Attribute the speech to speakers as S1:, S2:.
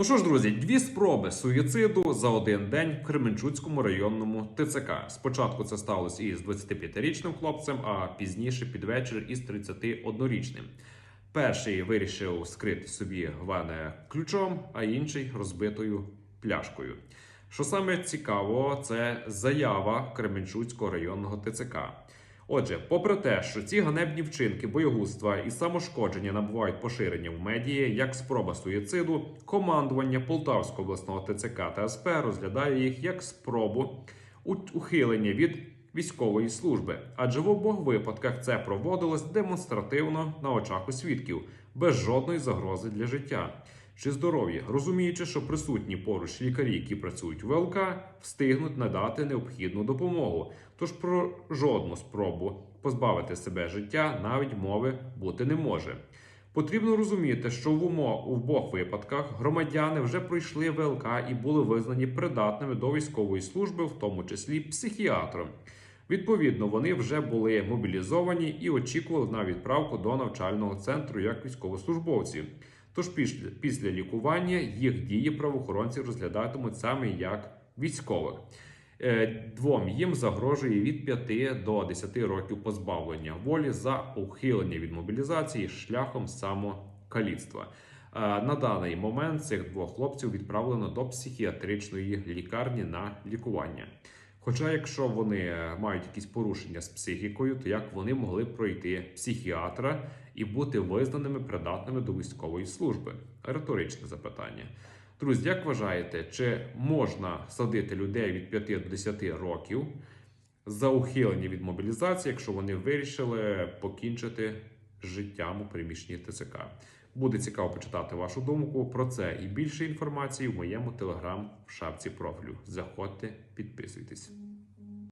S1: Ну що ж, друзі, дві спроби суїциду за один день в Кременчуцькому районному ТЦК. Спочатку це сталося із 25-річним хлопцем, а пізніше під вечір із 31-річним. Перший вирішив скрити собі вене ключом, а інший розбитою пляшкою. Що саме цікаво, це заява Кременчуцького районного ТЦК. Отже, попри те, що ці ганебні вчинки боєгузтва і самошкодження набувають поширення в медії як спроба суїциду, командування Полтавського обласного ТЦК та СП розглядає їх як спробу ухилення від військової служби, адже в обох випадках це проводилось демонстративно на очах у свідків, без жодної загрози для життя чи здоров'я, розуміючи, що присутні поруч лікарі, які працюють в ВЛК, встигнуть надати необхідну допомогу. Тож про жодну спробу позбавити себе життя навіть мови бути не може. Потрібно розуміти, що в умо у обох випадках громадяни вже пройшли ВЛК і були визнані придатними до військової служби, в тому числі психіатром. Відповідно, вони вже були мобілізовані і очікували на відправку до навчального центру як військовослужбовці. Тож після, лікування їх дії правоохоронці розглядатимуть саме як військових. Е, Двом їм загрожує від 5 до 10 років позбавлення волі за ухилення від мобілізації шляхом самокаліцтва. Е, На даний момент цих двох хлопців відправлено до психіатричної лікарні на лікування. Хоча, якщо вони мають якісь порушення з психікою, то як вони могли пройти психіатра і бути визнаними придатними до військової служби? Риторичне запитання. Друзі, як вважаєте, чи можна садити людей від 5 до 10 років за ухилення від мобілізації, якщо вони вирішили покінчити з життям у приміщенні ТЦК? Буде цікаво почитати вашу думку про це і більше інформації в моєму телеграм в шапці профілю. Заходьте, підписуйтесь.